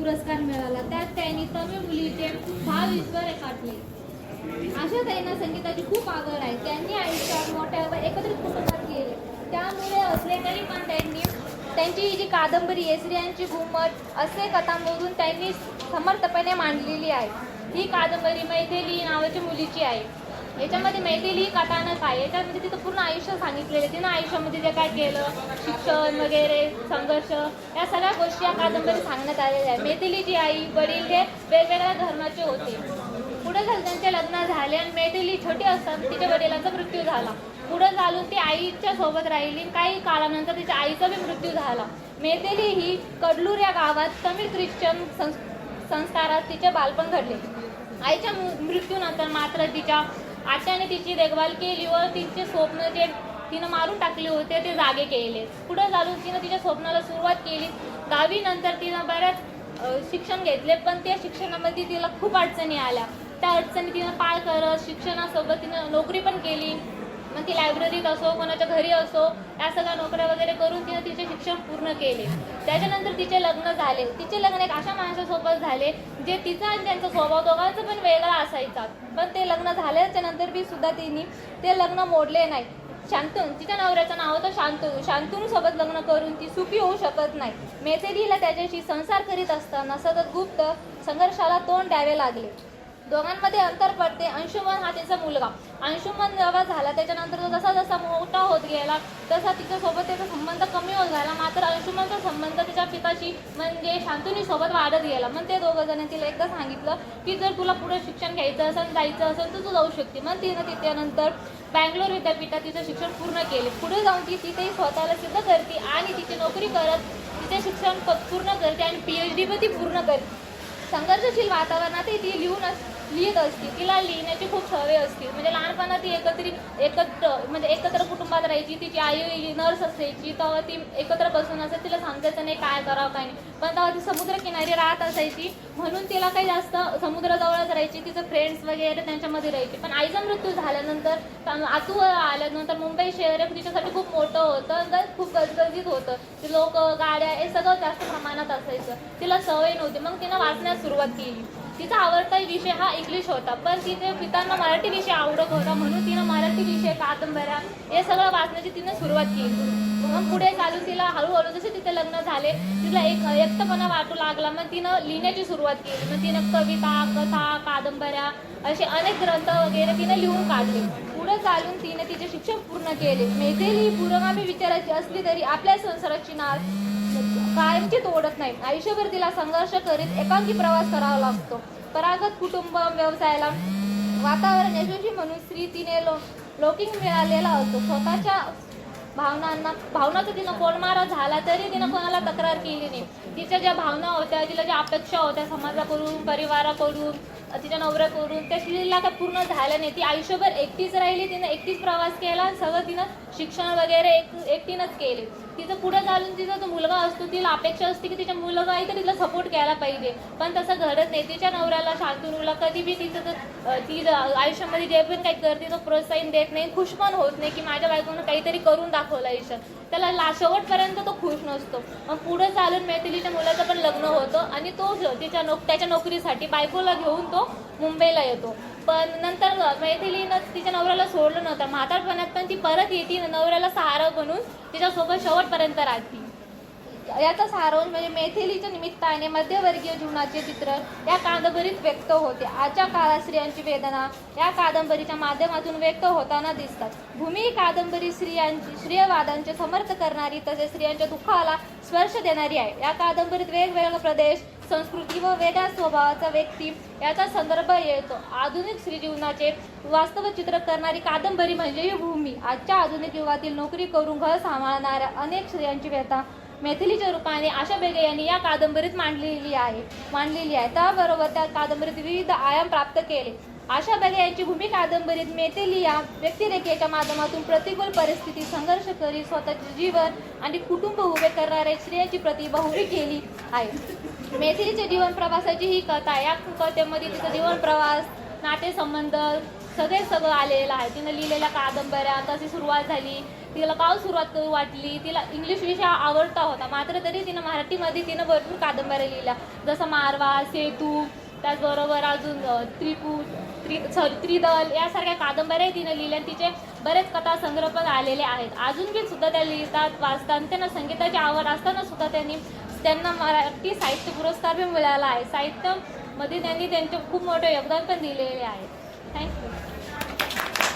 पुरस्कार मिळाला. त्यात त्यांनी तमिळ मुलीचे भाव विश्व काढले अशा ताईंना संगीताची खूप आवड आहे. त्यांनी आयुष्यात मोठ्या व एकत्रित कुटुंबात गेले. त्यामुळे असले तरी पण त्यांनी त्यांची ही जी कादंबरी आहे स्त्रियांची घुमट असे कथांमधून त्यांनी समर्थपणे मांडलेली आहे. ही कादंबरी मैथिली नावाच्या मुलीची आहे. याच्यामध्ये मैथिली ही कथानक आहे. याच्यामध्ये तिथं पूर्ण आयुष्य सांगितलेलं तिनं आयुष्यामध्ये जे काय केलं शिक्षण वगैरे संघर्ष या सगळ्या गोष्टी या कादंबरीत सांगण्यात आलेल्या आहे मैथिलीची आई वडील हे वेगवेगळ्या धर्माचे होते. पुढे झालं त्यांचे लग्न झाले आणि मैथिली छोटी असताना तिच्या वडिलांचा मृत्यू झाला. पुढे चालून ती आईच्या सोबत राहिली काही काळानंतर तिच्या आईचा बी मृत्यू झाला. मेथेली ही कडलूर या गावात तमिळ ख्रिश्चन संस्कारात तिचे बालपण घडले. आईच्या मृ- मृत्यूनंतर मात्र तिच्या आशाने तिची देखभाल केली व तिचे स्वप्न जे तिनं मारून टाकले होते ते जागे केले. पुढे चालून तिनं तिच्या स्वप्नाला सुरुवात केली. दहावीनंतर तिनं बऱ्याच शिक्षण घेतले पण त्या शिक्षणामध्ये तिला खूप अडचणी आल्या. त्या अडचणी तिनं पार करत शिक्षणासोबत तिनं नोकरी पण केली. मग ती लायब्ररीत असो कोणाच्या घरी असो या सगळ्या नोकऱ्या वगैरे करून तिनं तिचे शिक्षण पूर्ण केले. त्याच्यानंतर तिचे लग्न झाले. तिचे लग्न एक अशा माणसासोबत झाले जे तिचा आणि त्यांचा स्वभाव दोघांचा पण वेगळा असायचा. पण ते लग्न झाल्याच्यानंतर बी सुद्धा तिने ते लग्न मोडले नाही. शांतून तिच्या नवऱ्याचं नाव होतं शांतनू शांतनू सोबत लग्न करून ती सुखी होऊ शकत नाही. मेथेदीला त्याच्याशी संसार करीत असताना सतत गुप्त संघर्षाला तोंड द्यावे लागले. दोघांमध्ये अंतर पडते. अंशुमन हा तिचा मुलगा. अंशुमन जेव्हा झाला त्याच्यानंतर तो जसा जसा मोठा होत गेला तसा तिच्यासोबत त्याचा संबंध कमी होत झाला मात्र अंशुमनचा संबंध तिच्या पिताशी म्हणजे शांतुनीसोबत वाढत गेला. मग ते दोघं जण तिला एकदा सांगितलं की जर तुला पुढे शिक्षण घ्यायचं असेल जायचं असेल तर तू जाऊ शकते. मग तिनं तिच्यानंतर बँगलोर विद्यापीठात तिचं शिक्षण पूर्ण केले. पुढे जाऊन ती तिथेही स्वतःला सिद्ध करते आणि तिची नोकरी करत तिचे शिक्षण प- पूर्ण करते आणि पी एच डी पण ती पूर्ण करते. संघर्षशील वातावरणातही ती लिहून असते लिहित असते. तिला लिहिण्याची खूप सवय असते. म्हणजे लहानपणात ती एकत्रित एकत्र म्हणजे एकत्र कुटुंबात राहायची तिची आई नर्स असायची तेव्हा ती एकत्र बसून असं तिला सांगायचं नाही काय करावं काय नाही. पण तेव्हा ती समुद्रकिनारी राहत असायची. म्हणून तिला काही जास्त समुद्राजवळच राहायची. तिचं फ्रेंड्स वगैरे त्यांच्यामध्ये राहायची. पण आईचा मृत्यू झाल्यानंतर आतूवर आतू आल्यानंतर मुंबई शहर हे तिच्यासाठी खूप मोठं होतं तर खूप गजगजीत होतं. ते लोक गाड्या हे सगळं जास्त प्रमाणात असायचं. तिला सवय नव्हती. मग तिनं वाचण्यास सुरुवात केली. तिचा आवडता विषय हा इंग्लिश होता. पण तिथे पितांना मराठी विषय आवडत होता म्हणून तिनं मराठी विषय कादंबऱ्या हे सगळं वाचण्याची तिनं सुरुवात केली. मग पुढे चालून तिला हळूहळू जसे तिथे लग्न झाले तिला एक एकटपणा वाटू लागला. मग तिनं लिहिण्याची सुरुवात केली. मग तिनं कविता कथा कादंबऱ्या असे अनेक ग्रंथ वगैरे तिने लिहून काढले. पुढे चालून तिने तिचे शिक्षण पूर्ण केले. मैथिली ही पुरोगामी विचाराची असली तरी आपल्या संसाराची नाव कायमची तोडत नाही. आयुष्यभर तिला संघर्ष करीत एकांकी प्रवास करावा लागतो. परागत कुटुंब व्यवसायाला वातावरण यशस्वी म्हणून स्त्री तिने लो लोकिंग मिळालेला असतो स्वतःच्या भावनांना भावनाचा तिनं कोणमारा झाला तरी तिनं कोणाला तक्रार केली नाही. तिच्या ज्या भावना होत्या तिला ज्या अपेक्षा होत्या समाजाकडून परिवाराकडून तिच्या नवऱ्याकडून त्या स्त्रीला काय पूर्ण झाल्या नाही. ती आयुष्यभर एकटीच राहिली तिनं एकटीच प्रवास केला आणि सगळं तिनं शिक्षण वगैरे एक एकटीनंच केले. तिचं पुढे चालून तिचा जो मुलगा असतो तिला अपेक्षा असते की तिच्या मुलगा आहे तर तिला सपोर्ट केला पाहिजे. पण तसं घडत नाही. तिच्या नवऱ्याला शांतनूला कधी बी तिचं जर ती आयुष्यामध्ये जे पण काही करते तो प्रोत्साहन देत नाही खुश पण होत नाही की माझ्या बायकोनं काहीतरी करून दाखवलं आयुष्यात. त्याला ला शेवटपर्यंत तो खुश नसतो. मग पुढे चालून मैथिलीच्या मुलाचं पण लग्न होतं आणि तो तिच्या नोक त्याच्या नोकरीसाठी बायकोला घेऊन तो मुंबईला येतो. पण नंतर मैथिलीनं तिच्या नवऱ्याला सोडलं नव्हतं. म्हातारपणात पण ती परत येते नवऱ्याला सहारा बनून तिच्यासोबत शेवटपर्यंत राहते. याचा सारांश म्हणजे मैथिलीच्या निमित्ताने मध्यवर्गीय जीवनाचे चित्र या कादंबरीत व्यक्त होते. आजच्या काळात स्त्रियांची वेदना या कादंबरीच्या माध्यमातून व्यक्त होताना दिसतात. भूमी ही कादंबरी स्त्रियांची स्त्रियवादांचे समर्थ करणारी तसेच स्त्रियांच्या दुःखाला स्पर्श देणारी आहे. या कादंबरीत वेगवेगळा प्रदेश संस्कृती व वेगळ्या स्वभावाचा व्यक्ती याचा संदर्भ येतो. आधुनिक स्त्री जीवनाचे वास्तव चित्र करणारी कादंबरी म्हणजे ही भूमी. आजच्या आधुनिक युगातील नोकरी करून घर सांभाळणाऱ्या अनेक स्त्रियांची व्यथा मैथिलीच्या रूपाने आशा बेगे यांनी या कादंबरीत मांडलेली आहे मांडलेली आहे. त्याबरोबर त्या कादंबरीत विविध आयाम प्राप्त केले. आशा बेगे यांची भूमी कादंबरीत मैथिली या व्यक्तिरेखेच्या माध्यमातून प्रतिकूल परिस्थिती संघर्ष करीत स्वतःचे जीवन आणि कुटुंब उभे करणाऱ्या स्त्रियांची प्रतिभा उभी केली आहे. मैथिलीच्या जीवन प्रवासाची ही कथा आहे. या कथेमध्ये तिचा जीवन प्रवास नातेसंबंध सगळे सगळं आलेलं आहे. तिनं लिहिलेल्या कादंबऱ्या कशी सुरुवात झाली. तिला काव सुरुवात करू वाटली. तिला इंग्लिश विषय आवडता होता. मात्र तरी तिनं मराठीमध्ये तिनं भरपूर कादंबऱ्या लिहिल्या. जसं मारवा सेतू त्याचबरोबर अजून त्रिपू त्रि सॉरी त्रिदल यासारख्या कादंबऱ्याही तिनं लिहिल्या. तिचे बरेच कथा संग्रह पण आलेले आहेत. अजून बी सुद्धा त्या लिहितात वाचतात. आणि त्यांना संगीताची आवड असताना सुद्धा त्यांनी त्यांना मराठी साहित्य पुरस्कार पण मिळाला आहे. साहित्यामध्ये त्यांनी त्यांचे खूप मोठे योगदान पण दिलेले आहे. थँक्यू